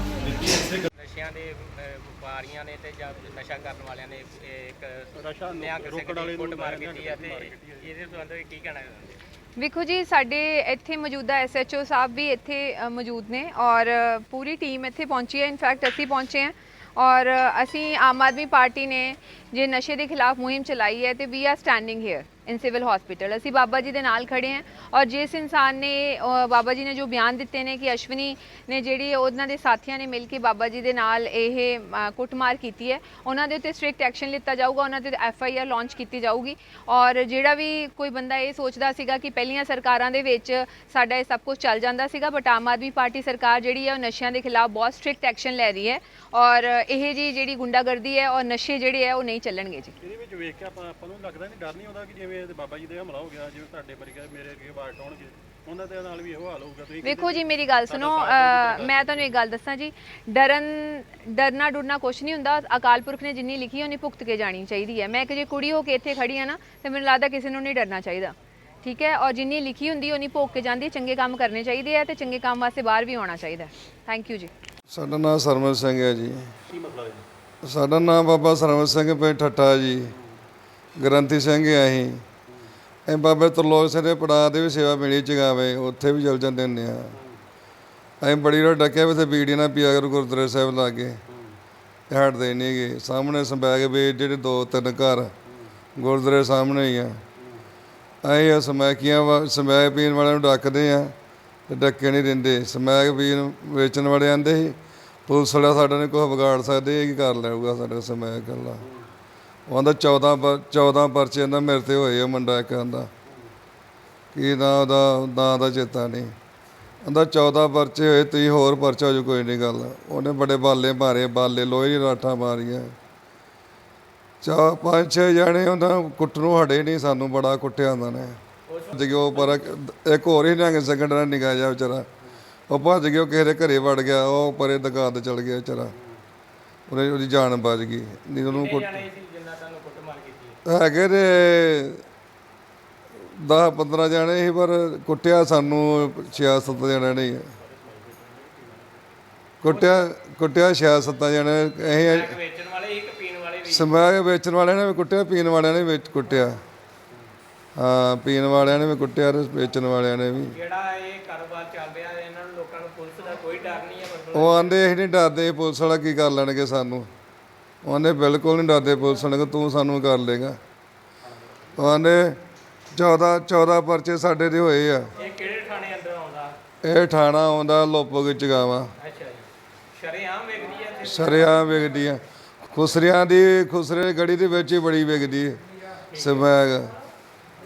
ਨਸ਼ਿਆਂ ਦੇ ਅਹ, ਵਪਾਰੀਆਂ ਨੇ ਤੇ ਜਾਂ ਨਸ਼ਾ ਕਰਨ ਵਾਲਿਆਂ ਨੇ ਇਹ ਇੱਕ ਨਿਹੰਗ ਸਿੰਘ ਦੀ ਕੁੱਟਮਾਰ ਕੀਤੀ ਹੈ ਤੇ ਇਹਦੇ ਸੰਬੰਧ ਵਿੱਚ ਕੀ ਕਹਿਣਾ ਚਾਹੁੰਦੇ ਵੇਖੋ ਜੀ ਸਾਡੇ ਇੱਥੇ ਮੌਜੂਦਾ ਐਸਐਚਓ ਸਾਹਿਬ ਵੀ ਇੱਥੇ ਮੌਜੂਦ ਨੇ ਔਰ ਪੂਰੀ ਟੀਮ ਇੱਥੇ ਪਹੁੰਚੀ ਹੈ। ਇਨਫੈਕਟ ਅਸੀਂ ਪਹੁੰਚੇ ਹਾਂ। ਔਰ ਅਸੀਂ ਆਮ ਆਦਮੀ ਪਾਰਟੀ ਨੇ ਜੇ ਨਸ਼ੇ ਦੇ ਖਿਲਾਫ ਮੁਹਿੰਮ ਚਲਾਈ ਹੈ ਤੇ we are standing here in civil hospital ਅਸੀਂ ਬਾਬਾ ਜੀ ਦੇ ਨਾਲ ਖੜੇ ਹਾਂ ਔਰ ਜਿਸ ਇਨਸਾਨ ਨੇ ਬਾਬਾ ਜੀ ਨੇ ਜੋ ਬਿਆਨ ਦਿੱਤੇ ਨੇ ਕਿ ਅਸ਼ਵਨੀ ਨੇ ਜਿਹੜੀ ਉਹਨਾਂ ਦੇ ਸਾਥੀਆਂ ਨੇ ਮਿਲ ਕੇ ਬਾਬਾ ਜੀ ਦੇ ਨਾਲ ਇਹ ਕੁੱਟਮਾਰ ਕੀਤੀ ਹੈ, ਉਹਨਾਂ ਦੇ ਉੱਤੇ ਸਟ੍ਰਿਕਟ ਐਕਸ਼ਨ ਲਿੱਤਾ ਜਾਊਗਾ, ਉਹਨਾਂ ਤੇ ਐਫ ਆਈ ਆਰ ਲਾਂਚ ਕੀਤੀ ਜਾਊਗੀ ਔਰ ਜਿਹੜਾ ਵੀ ਕੋਈ ਬੰਦਾ ਇਹ ਸੋਚਦਾ ਸੀਗਾ ਕਿ ਪਹਿਲੀਆਂ ਸਰਕਾਰਾਂ ਦੇ ਵਿੱਚ ਸਾਡਾ ਇਹ ਸਭ ਕੁਝ ਚੱਲ ਜਾਂਦਾ ਸੀਗਾ ਬਟ ਆਮ ਆਦਮੀ ਪਾਰਟੀ ਸਰਕਾਰ ਜਿਹੜੀ ਹੈ ਉਹ ਨਸ਼ਿਆਂ ਦੇ ਖਿਲਾਫ ਬਹੁਤ ਸਟ੍ਰਿਕਟ ਐਕਸ਼ਨ ਲੈ ਰਹੀ ਹੈ ਔਰ ਇਹ ਜੀ ਜਿਹੜੀ ਗੁੰਡਾਗਰਦੀ ਹੈ ਔਰ ਨਸ਼ੇ ਜਿਹੜੇ ਹੈ ਉਹ ਨਹੀਂ ਚੱਲਣਗੇ ਜੀ। ਇਹਦੇ ਵਿੱਚ ਵੇਖ ਕੇ ਆਪਾਂ ਆਪਾਂ ਨੂੰ ਲੱਗਦਾ ਨਹੀਂ, ਡਰ ਨਹੀਂ ਆਉਂਦਾ ਕਿ ਜਿਵੇਂ ਇਹਦੇ ਬਾਬਾ ਜੀ ਦੇ ਹਮਲਾ ਹੋ ਗਿਆ ਜਿਵੇਂ ਤੁਹਾਡੇ ਵਰਗੇ ਮੇਰੇ ਅੱਗੇ ਬਾੜ ਟਾਉਣਗੇ ਉਹਨਾਂ ਦੇ ਨਾਲ ਵੀ ਇਹੋ ਹਾਲ ਹੋਊਗਾ ਤੁਸੀਂ ਵੇਖੋ ਜੀ ਮੇਰੀ ਗੱਲ ਸੁਣੋ ਮੈਂ ਤੁਹਾਨੂੰ ਇੱਕ ਗੱਲ ਦੱਸਾਂ ਜੀ ਡਰਨ ਡਰਨਾ ਡੁਰਨਾ ਕੁਛ ਨਹੀਂ ਹੁੰਦਾ ਅਕਾਲ ਪੁਰਖ ਨੇ ਜਿੰਨੀ ਲਿਖੀ ਉਹਨੀ ਭੁਗਤ ਕੇ ਜਾਣੀ ਚਾਹੀਦੀ ਹੈ ਮੈਂ ਇੱਕ ਜੇ ਕੁੜੀ ਹੋ ਕੇ ਇੱਥੇ ਖੜੀ ਆ ਨਾ ਤੇ ਮੈਨੂੰ ਲੱਗਦਾ ਕਿਸੇ ਨੂੰ ਨਹੀਂ ਡਰਨਾ ਚਾਹੀਦਾ। ਠੀਕ ਹੈ? ਔਰ ਜਿੰਨੀ ਲਿਖੀ ਹੁੰਦੀ ਉਹਨੀ ਭੋਗ ਕੇ ਜਾਂਦੀ ਚੰਗੇ ਕੰਮ ਕਰਨੇ ਚਾਹੀਦੇ ਆ ਤੇ ਚੰਗੇ ਕੰਮ ਵਾਸਤੇ ਬਾਹਰ ਵੀ ਆਉਣਾ ਚਾਹੀਦਾ। ਥੈਂਕ ਯੂ ਜੀ। ਸਾਡਾ ਨਾਮ ਸਰਮਨ ਸਿੰਘ ਹੈ ਜੀ। ਕੀ ਮਸਲਾ ਹੈ ਜੀ? ਸਾਡਾ ਨਾਮ ਬਾਬਾ ਸਰਮਨ ਸਿੰਘ ਪਿੰਡ ਠੱਠਾ ਜੀ। ਗ੍ਰੰਥੀ ਸਿੰਘ ਹੈ ਅਸੀਂ। ਇਹ ਬਾਬੇ ਤਰਲੋਕ ਸਿੰਘ ਦੇ ਪੜਾਅ ਦੇ ਵੀ ਸੇਵਾ ਮਿਲੀ ਚਗਾਵੇ ਉੱਥੇ ਵੀ ਚਲ ਜਾਂਦੇ ਹੁੰਦੇ ਆ। ਅਸੀਂ ਬੜੀ ਰੋ ਡੱਕਿਆ ਵੀ ਤੇ ਬੀੜੀ ਨਾਲ ਪੀਆ ਕਰ ਗੁਰਦੁਆਰੇ ਸਾਹਿਬ ਲਾਗੇ ਹਟਦੇ ਨਹੀਂ ਗੇ ਸਾਹਮਣੇ ਸੰਬੈਗ ਵੀ ਜਿਹੜੇ ਦੋ ਤਿੰਨ ਘਰ ਗੁਰਦੁਆਰੇ ਸਾਹਮਣੇ ਹੀ ਆ। ਅਸੀਂ ਇਹ ਸਮੈਕੀਆਂ ਵਾ- ਸਮੈਕ ਪੀਣ ਵਾਲਿਆਂ ਨੂੰ ਡੱਕਦੇ ਆ ਤੇ ਡੱਕੇ ਨਹੀਂ ਦਿੰਦੇ। ਸਮੈਕ ਪੀਣ ਵੇਚਣ ਵਾਲੇ ਆਂਦੇ ਸੀ, ਪੁਲਿਸ ਵਾਲਾ ਸਾਡਾ ਨੇ ਕੁਛ ਵਿਗਾੜ ਸਕਦੇ, ਇਹ ਕੀ ਕਰ ਲੈਊਗਾ ਸਾਡਾ ਸਮੈਕ ਗੱਲਾਂ ਉਹ ਆਂਦਾ 14 ਪਰ 14 ਪਰਚੇ ਇਹਨਾਂ ਮੇਰੇ ਤੇ ਹੋਏ ਆ ਮੁੰਡਾ ਇੱਕ ਆਂਦਾ ਕੀ ਨਾ ਉਹਦਾ, ਨਾਂ ਦਾ ਚੇਤਾ ਨਹੀਂ। ਆਂਦਾ 14 ਪਰਚੇ ਹੋਏ, ਤੁਸੀਂ ਹੋਰ ਪਰਚਾ ਹੋ ਜੂ ਕੋਈ ਨਹੀਂ ਗੱਲ। ਉਹਨੇ ਬੜੇ ਬਾਲੇ ਮਾਰੇ, ਬਾਲੇ ਲੋਹੇ ਦੀ ਰਾਠਾਂ ਮਾਰੀਆਂ। ਚਾ ਪੰਜ, ਛੇ ਜਣੇ ਉਹਨਾਂ ਕੁੱਟ ਨੂੰ ਹਟੇ ਨਹੀਂ ਸਾਨੂੰ ਬੜਾ ਕੁੱਟਿਆ ਉਹਨਾਂ ਨੇ। ਭੱਜ ਪਰ ਇੱਕ ਹੋਰ ਹੀ ਨੰਗ ਸੈਕਿੰਡ ਨਾਲ ਨਿਕਾ ਜਾ ਵਿਚਾਰਾ। ਉਹ ਭੱਜ ਗਿਆ ਉਹ ਕਿਸੇ ਦੇ ਘਰੇ ਵੜ ਗਿਆ, ਉਹ ਪਰੇ ਦੁਕਾਨ ਤੇ ਚਲ ਗਿਆ ਵਿਚਾਰਾ। ਉਹਨੇ ਉਹਦੀ ਜਾਨ ਬਚ ਗਈ। ਨਹੀਂ, ਉਹਨੂੰ ਕੁੱਟ ਜਾਣੇ ਸੀ ਜਿੰਨਾ ਤੁਹਾਨੂੰ ਕੁੱਟਮਾਰ ਕੀਤੀ ਹੈ ਹੈਗੇ ਨੇ 10 15 ਜਾਣੇ ਸੀ ਪਰ ਕੁੱਟਿਆ ਸਾਨੂੰ 6-7 ਜਣੇ ਨਹੀਂ ਕੁੱਟਿਆ ਕੁੱਟਿਆ 6-7 ਜਣੇ ਅਸੀਂ ਇੱਕ ਵੇਚਣ ਵਾਲੇ ਇੱਕ ਪੀਣ ਵਾਲੇ ਵੀ? ਸਮੈਕ ਵੇਚਣ ਵਾਲਿਆਂ ਨੇ ਵੀ ਕੁੱਟਿਆ ਪੀਣ ਵਾਲਿਆਂ ਨੇ ਵੀ ਕੁੱਟਿਆ। ਹਾਂ ਪੀਣ ਵਾਲਿਆਂ ਨੇ ਵੀ ਕੁੱਟਿਆ ਤੇ ਵੇਚਣ ਵਾਲਿਆਂ ਨੇ ਵੀ। ਜਿਹੜਾ ਇਹ ਕਾਰੋਬਾਰ ਚੱਲ ਰਿਹਾ ਇਹਨਾਂ ਨੂੰ ਲੋਕਾਂ ਨੂੰ ਪੁਲਿਸ ਦਾ ਕੋਈ ਡਰ ਨਹੀਂ ਹੈ ਉਹ ਆਂਦੇ ਅਸੀਂ ਨਹੀਂ ਡਰਦੇ ਪੁਲਿਸ ਵਾਲਾ ਕੀ ਕਰ ਲੈਣਗੇ ਸਾਨੂੰ। ਉਹ ਆਂਦੇ ਬਿਲਕੁਲ ਨਹੀਂ ਡਰਦੇ ਪੁਲਿਸ ਕਿ ਤੂੰ ਸਾਨੂੰ ਕਰ ਲੇਗਾ ਉਹ ਆਂਦੇ 14 14 ਪਰਚੇ ਸਾਡੇ ਦੇ ਹੋਏ ਆ। ਇਹ ਕਿਹੜੇ ਥਾਣੇ ਅੰਦਰ ਆਉਂਦਾ? ਇਹ ਠਾਣਾ ਆਉਂਦਾ ਲੋਪੋ ਚਗਾਵਾ ਅੱਛਾ ਜੀ। ਸ਼ਰੇਆਮ ਵੇਖਦੀ ਹੈ ਤੇ ਸਰਿਆਂ ਵਿਕਦੀ ਆ। ਖੁਸਰਿਆਂ ਦੀ ਖੁਸਰੇ ਗੜੀ ਦੇ ਵਿੱਚ ਹੀ ਬੜੀ ਵਿਕਦੀ ਹੈ ਸਮੈਗ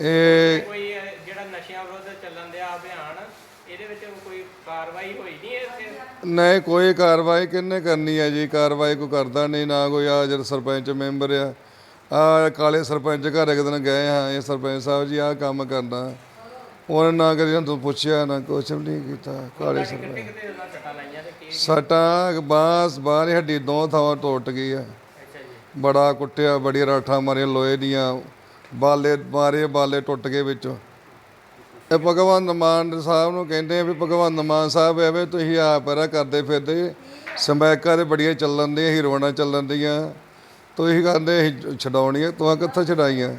ਇਹ ਕੋਈ ਜਿਹੜਾ ਨਸ਼ਿਆਂ ਵਿਰੁੱਧ ਚੱਲਣ ਦਿਆ ਅਭਿਆਨ ਇਹਦੇ ਵਿੱਚ ਕੋਈ ਕਾਰਵਾਈ ਹੋਈ ਨਹੀਂ ਇੱਥੇ ਨਹੀਂ ਕੋਈ ਕਾਰਵਾਈ ਕਿੰਨੇ ਕਰਨੀ ਹੈ ਜੀ? ਕਾਰਵਾਈ ਕੋਈ ਕਰਦਾ ਨਹੀਂ ਨਾ ਕੋਈ ਆ ਜਿਹੜਾ ਸਰਪੰਚ ਮੈਂਬਰ ਆ। ਆ ਕਾਲੇ ਸਰਪੰਚ ਘਰ ਇੱਕ ਦਿਨ ਗਏ ਹਾਂ ਇਹ ਸਰਪੰਚ ਸਾਹਿਬ ਜੀ ਆ ਕੰਮ ਕਰਨਾ। ਉਹਨਾਂ ਨਾ ਕਦੀ ਤੋਂ ਪੁੱਛਿਆ ਨਾ ਕੁਛ ਵੀ ਨਹੀਂ ਕੀਤਾ ਕਾਲੇ ਸਰਪੰਚ। ਕਿਤੇ ਉਹਨਾਂ ਸੱਟਾਂ ਲਾਈਆਂ ਤੇ ਕੀ ਸੱਟਾਂ ਬਾਂਸ ਬਾਹਰ ਹੱਡੀ ਦੋ ਥਾਵਾਂ ਟੁੱਟ ਗਈ ਆ। ਅੱਛਾ ਜੀ। ਬੜਾ ਕੁੱਟਿਆ ਬੜੀ ਰਾਠਾਂ ਮਾਰੀਆਂ ਲੋਹੇ ਦੀਆਂ ਬਾਲੇ ਮਾਰੇ ਬਾਲੇ ਟੁੱਟ ਗਏ ਵਿੱਚੋਂ। ਇਹ ਭਗਵੰਤ ਮਾਨ ਸਾਹਿਬ ਨੂੰ ਕਹਿੰਦੇ ਆ ਵੀ ਭਗਵੰਤ ਮਾਨ ਸਾਹਿਬ ਐਵੇਂ ਤੁਸੀਂ ਆ ਰਾ ਕਰਦੇ ਫਿਰਦੇ, ਸਮੈਕਾਂ ਦੇ ਬੜੀਆਂ ਚੱਲਣ ਦੀਆਂ ਹੀਰੋਣਾ ਚੱਲਣ ਦੀਆਂ। ਤੁਸੀਂ ਕਹਿੰਦੇ ਅਸੀਂ ਛਡਾਉਣੀਆਂ, ਤੂੰ ਕਿੱਥੋਂ ਛਡਾਈਆਂ?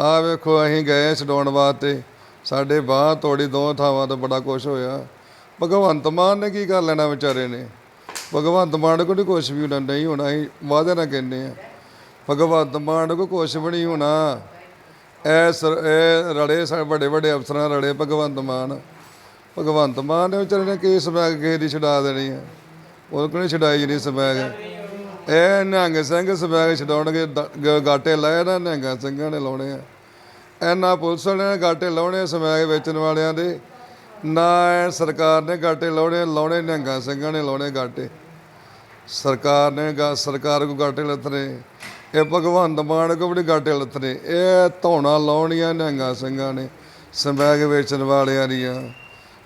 ਆ ਵੇਖੋ, ਅਸੀਂ ਗਏ ਛਡਾਉਣ ਵਾਸਤੇ। ਸਾਡੇ ਬਾਹ ਤੋੜੀ ਦੋ ਥਾਵਾਂ ਤੋਂ ਬੜਾ ਕੁਛ ਹੋਇਆ। ਭਗਵੰਤ ਮਾਨ ਨੇ ਕੀ ਕਰ ਲੈਣਾ ਵਿਚਾਰੇ ਨੇ? ਭਗਵੰਤ ਮਾਨ ਕੋਲ ਕੁਛ ਵੀ ਹੋਣਾ ਨਹੀਂ ਹੋਣਾ, ਅਸੀਂ ਵਾਅਦੇ ਨਾਲ ਕਹਿੰਦੇ ਆ। ਭਗਵੰਤ ਮਾਨ ਕੋ ਕੁਛ ਵੀ ਨਹੀਂ ਹੋਣਾ। ਇਹ ਸਰ ਇਹ ਰੜੇ ਸਾ, ਵੱਡੇ ਵੱਡੇ ਅਫਸਰਾਂ ਰੜੇ, ਭਗਵੰਤ ਮਾਨ। ਭਗਵੰਤ ਮਾਨ ਨੇ ਵਿਚਾਰੇ ਨੇ ਕੇਸ ਸਮੈਕ ਕਿਸੇ ਦੀ ਛਡਾ ਦੇਣੀ ਆ। ਉਹ ਕੋਲ ਛਡਾਈ ਨਹੀਂ ਸਮੈਕ ਇਹ ਨਿਹੰਗ ਸਿੰਘ ਸਮੈਕ ਛਡਾਉਣਗੇ ਗ- ਗਾਟੇ ਲਾਏ ਨਾ, ਨਿਹੰਗ ਸਿੰਘਾਂ ਨੇ ਲਾਉਣੇ ਆ। ਇਹਨਾਂ ਪੁਲਿਸ ਵਾਲਿਆਂ ਨੇ ਗਾਟੇ ਲਾਉਣੇ ਸਮੈਕ ਵੇਚਣ ਵਾਲਿਆਂ ਦੇ। ਨਾ ਇਹ ਸਰਕਾਰ ਨੇ ਗਾਟੇ ਲਾਉਣੇ ਲਾਉਣੇ ਨਿਹੰਗਾਂ ਸਿੰਘਾਂ ਨੇ ਲਾਉਣੇ ਗਾਟੇ। ਸਰਕਾਰ ਨੇ ਗਾ, ਸਰਕਾਰ ਕੋ ਗਾਟੇ ਲੱਥਨੇ ਇਹ ਭਗਵੰਤ ਮਾਨ ਕੋ ਵੀ ਗਾਟੇ ਲੱਥਨੇ। ਇਹ ਧੌਣਾ ਲਾਉਣੀਆਂ ਨਿਹੰਗਾਂ ਸਿੰਘਾਂ ਨੇ ਸਮੈਕ ਵੇਚਣ ਵਾਲਿਆਂ ਦੀਆਂ।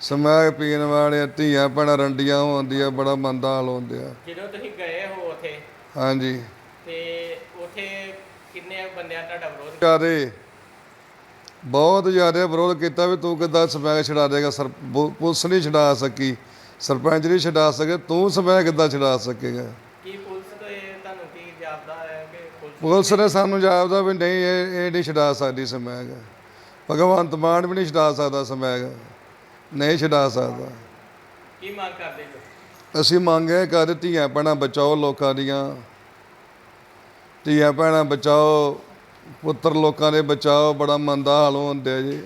ਸਮੈਕ ਪੀਣ ਵਾਲਿਆਂ ਧੀਆਂ ਭੈਣਾਂ ਰੰਡੀਆਂ ਹੁੰਦੀਆਂ ਬੜਾ ਮੰਦਾ ਹਾਲ ਹੁੰਦਿਆ। ਜਦੋਂ ਤੁਸੀਂ ਗਏ ਹੋ ਉੱਥੇ ਹਾਂਜੀ। ਤੇ ਉੱਥੇ ਕਿੰਨੇ ਬੰਦਿਆਂ ਤੁਹਾਡਾ ਵਿਰੋਧ ਜ਼ਿਆਦੇ। ਬਹੁਤ ਜ਼ਿਆਦਾ ਵਿਰੋਧ ਕੀਤਾ ਵੀ ਤੂੰ ਕਿੱਦਾਂ ਸਮੈਕ ਛਡਾ ਦੇਗਾ? ਸਰ ਪੁਲਿਸ ਨਹੀਂ ਛਡਾ ਸਕੀ। ਸਰਪੰਚ ਨਹੀਂ ਛਡਾ ਸਕੇ। ਤੂੰ ਸਮੈਕ ਕਿੱਦਾਂ ਛਡਾ ਸਕੇਗਾ ਕੀ ਪੁਲਿਸ ਤੋਂ ਇਹ ਤੁਹਾਨੂੰ ਕੀ ਜਾਪਦਾ ਹੈ ਕਿ ਪੁਲਿਸ ਨੇ ਸਾਨੂੰ ਜਾਪਦਾ ਵੀ ਨਹੀਂ ਇਹ ਇਹ ਨਹੀਂ ਛਡਾ ਸਕਦੀ ਸਮੈਕ ਭਗਵੰਤ ਮਾਨ ਵੀ ਨਹੀਂ ਛਡਾ ਸਕਦਾ ਸਮੈਕ ਨਹੀਂ ਛਡਾ ਸਕਦਾ। ਕੀ ਮੰਗ ਕਰਦੇ ਜੋ? ਅਸੀਂ ਮੰਗੇ ਕਰ ਧੀਆਂ ਭੈਣਾਂ ਬਚਾਓ ਲੋਕਾਂ ਦੀਆਂ। ਧੀਆਂ ਭੈਣਾਂ ਬਚਾਓ ਪੁੱਤਰ ਲੋਕਾਂ ਦੇ ਬਚਾਓ ਬੜਾ ਮੰਦਾ ਹਾਲ ਹੁੰਦਿਆ ਜੀ।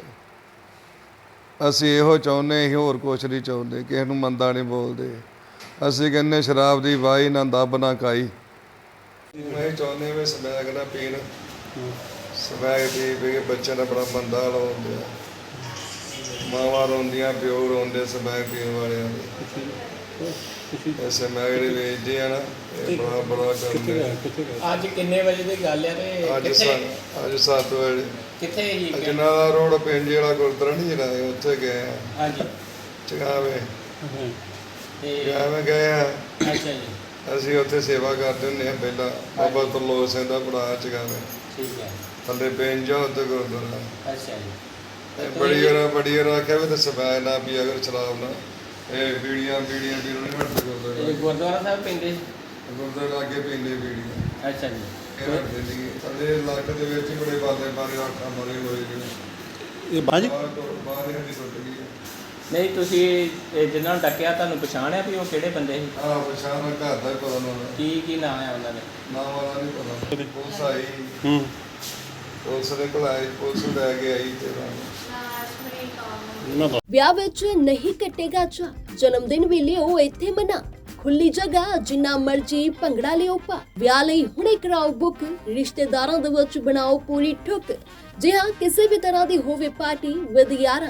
ਅਸੀਂ ਇਹੋ ਚਾਹੁੰਦੇ ਅਸੀਂ ਹੋਰ ਕੁਛ ਨਹੀਂ ਚਾਹੁੰਦੇ ਕਿਸੇ ਨੂੰ ਮੰਦਾ ਨਹੀਂ ਬੋਲਦੇ। ਅਸੀਂ ਕਹਿੰਦੇ ਸ਼ਰਾਬ ਦੀ ਵਾਈ ਨਾ ਦੱਬ ਨਾ ਕਾਈ ਮੈਂ ਚਾਹੁੰਦੇ ਵੀ ਸਮੈਕ ਨਾ ਪੀਣ। ਪੀ ਪੀ ਕੇ ਬੱਚਿਆਂ ਦਾ ਬੜਾ ਹਾਲ ਹੁੰਦਿਆ ਮਾਵਾਂ ਰੋਂਦੀਆਂ ਪਿਓ ਰੋਂਦੇ ਸਮੈਕ ਪੀਣ ਵਾਲਿਆਂ ਦੇ। ਐਸੇ ਮੈਂ ਜਿਹੜੇ ਵੇਚਦੇ ਆ ਨਾ ਇਹ ਬੜਾ ਬੜਾ ਕਰਦੇ ਆ। ਅੱਜ ਕਿੰਨੇ ਵਜੇ ਦੀ ਗੱਲ ਹੈ ਤੇ ਅੱਜ ਸਾ- ਅੱਜ 7 ਵਜੇ। ਕਿੱਥੇ ਹੀ ਜਨਾਲਾ ਰੋਡ ਪਿੰਡ ਵਾਲਾ ਗੁਰਦੁਆਰਾ ਨਹੀਂ ਜਿਹੜਾ ਹੈ, ਉੱਥੇ ਗਏ ਆ। ਹਾਂਜੀ। ਚਗਾਵੇ ਤੇ ਚਗਾਵੇ ਗਏ ਆ। ਅੱਛਾ ਜੀ। ਅਸੀਂ ਉੱਥੇ ਸੇਵਾ ਕਰਦੇ ਹੁੰਦੇ ਆ ਪਹਿਲਾਂ। ਬਾਬਾ ਤਰਲੋਕ ਸਿੰਘ ਦਾ ਬੜਾ ਚਗਾਵੇ ਠੀਕ ਹੈ। ਥੱਲੇ ਪਿੰਡ ਜਾ ਉੱਤੇ ਗੁਰਦੁਆਰਾ। ਅੱਛਾ ਜੀ। ਇਹ ਬੜੀ ਵਾਰ ਬੜੀ ਵਾਰ ਆਖਿਆ ਵੀ ਤੇ ਸਬੈ ਨਾ ਵੀ ਅਗਰ ਸ਼ਰਾਬ ਨਾ। ਇਹ ਬੀੜੀਆਂ ਬੀੜੀਆਂ ਬੀੜੀਆਂ ਨਹੀਂ ਹਟਦੇ ਗੁਰਦੁਆਰਾ। ਇਹ ਗੁਰਦੁਆਰਾ ਸਾਹਿਬ ਪਿੰਡੇ? ਗੁਰਦੁਆਰਾ ਲਾਗੇ ਪੀਂਦੇ ਬੀੜੀਆਂ। ਅੱਛਾ ਜੀ। ਇਹ ਹਟਦੇ ਨਹੀਂ ਥੱਲੇ ਲੱਕ ਦੇ ਵਿੱਚ ਹੀ ਬੜੇ ਬਾਲੇ ਬਾਰੇ ਆਖਾਂ ਮਰੇ ਹੋਏ ਜੀ ਇਹ ਬਾਜ ਬਾਹਰ ਤੋਂ ਬਾਹਰ ਹੀ ਟੁੱਟ ਗਈ ਨਹੀਂ ਤੁਸੀਂ ਇਹ ਜਿਨ੍ਹਾਂ ਨੂੰ ਡੱਕਿਆ ਤੁਹਾਨੂੰ ਪਛਾਣਿਆ ਵੀ ਉਹ ਕਿਹੜੇ ਬੰਦੇ ਸੀ? ਆਹ ਪਛਾਣ ਮੈਂ ਘਰ ਦਾ ਹੀ ਪਤਾ ਨਾ ਕੀ ਕੀ ਨਾਮ ਹੈ ਉਹਨਾਂ ਦੇ? ਨਾਮ ਵਾਲਾ ਨਹੀਂ ਪਤਾ। ਪੁਲਿਸ ਆਈ। ਹੂੰ। ਪੁਲਿਸ ਨੇ ਕੋਲਾਈ ਪੁਲਿਸ ਲੈ ਕੇ ਆਈ ਤੇ ਵਿਆਹ ਵਿੱਚ ਨਹੀਂ ਕੱਟੇਗਾ ਚਾ ਜਨਮ ਦਿਨ ਵੀ ਲਿਓ ਇੱਥੇ ਮਨਾ। ਖੁੱਲੀ ਜਗ੍ਹਾ ਜਿੰਨਾ ਮਰਜ਼ੀ ਭੰਗੜਾ ਲਿਓ ਪਾ। ਵਿਆਹ ਲਈ ਹੁਣੇ ਕਰਾਓ ਬੁੱਕ। ਰਿਸ਼ਤੇਦਾਰਾਂ ਦੇ ਵਿੱਚ ਬਣਾਓ ਪੂਰੀ ਠੁੱਕ। ਜੇ ਹਾਂ ਕਿਸੇ ਵੀ ਤਰ੍ਹਾਂ ਦੀ ਹੋਵੇ ਪਾਰਟੀ ਵਿਦ ਯਾਰਾਂ